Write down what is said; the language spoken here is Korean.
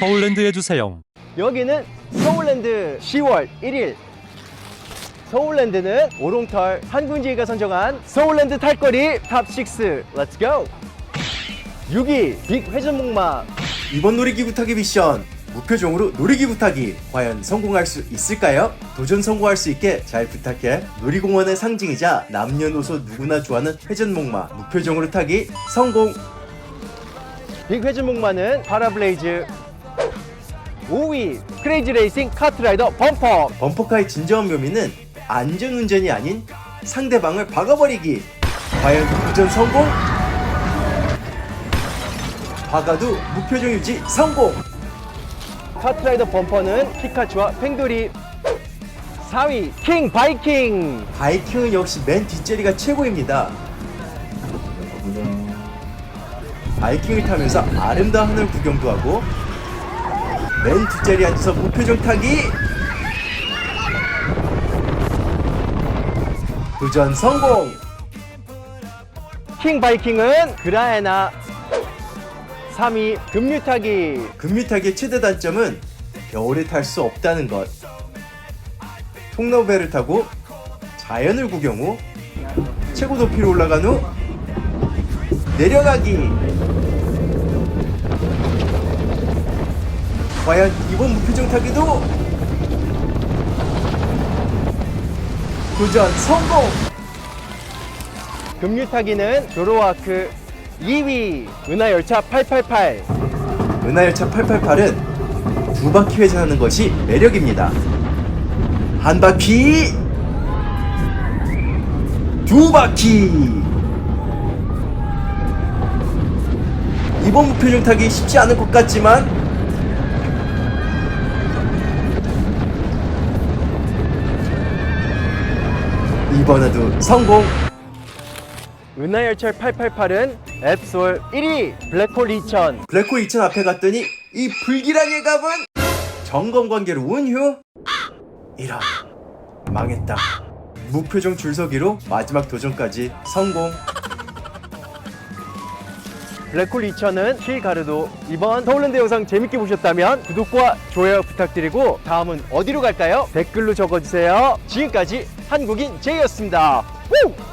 서울랜드 해주세요. 여기는 서울랜드 10월 1일. 서울랜드는 오롱털 한군지가 선정한 서울랜드 탈거리 탑6 렛츠 고 6위 빅 회전목마. 이번 놀이기구 타기 미션 무표정으로 놀이기구 타기 과연 성공할 수 있을까요? 도전 성공할 수 있게 잘 부탁해. 놀이공원의 상징이자 남녀노소 누구나 좋아하는 회전목마 무표정으로 타기 성공. 빅 회전목마는 파라블레이즈 5위 크레이지 레이싱 카트라이더 범퍼. 범퍼카의 진정한 묘미는 안전운전이 아닌 상대방을 박아버리기. 과연 도전 성공? 박아도 무표정 유지 성공! 카트라이더 범퍼는 피카츄와 팽돌이. 4위 킹 바이킹. 바이킹은 역시 맨 뒷자리가 최고입니다. 바이킹을 타면서 아름다운 하늘 구경도 하고 맨 뒷자리에 앉아서 무표정 타기 도전 성공! 킹 바이킹은 그라에나 3위 금류타기 금유타기의 최대 단점은 겨울에 탈 수 없다는 것. 통나무배를 타고 자연을 구경 후 최고 높이로 올라간 후 내려가기. 과연 이번 무표정 타기도 도전 성공! 금류타기는 조로와크 2위 은하열차 888 은하열차 888은 두 바퀴 회전하는 것이 매력입니다. 한 바퀴, 두 바퀴. 이번 무표정 타기 쉽지 않을 것 같지만 이번에도 성공. 은하열차 888은 앱솔 1위 블랙홀 2000 블랙홀 2000 앞에 갔더니 이 불길한 예감은 점검 관계로 운휴? 이런. 망했다. 무표정 줄서기로 마지막 도전까지 성공. 블랙홀 2000은 킬가르도 이번 서울랜드 영상 재밌게 보셨다면 구독과 좋아요 부탁드리고 다음은 어디로 갈까요? 댓글로 적어주세요. 지금까지 한국인 제이였습니다 우!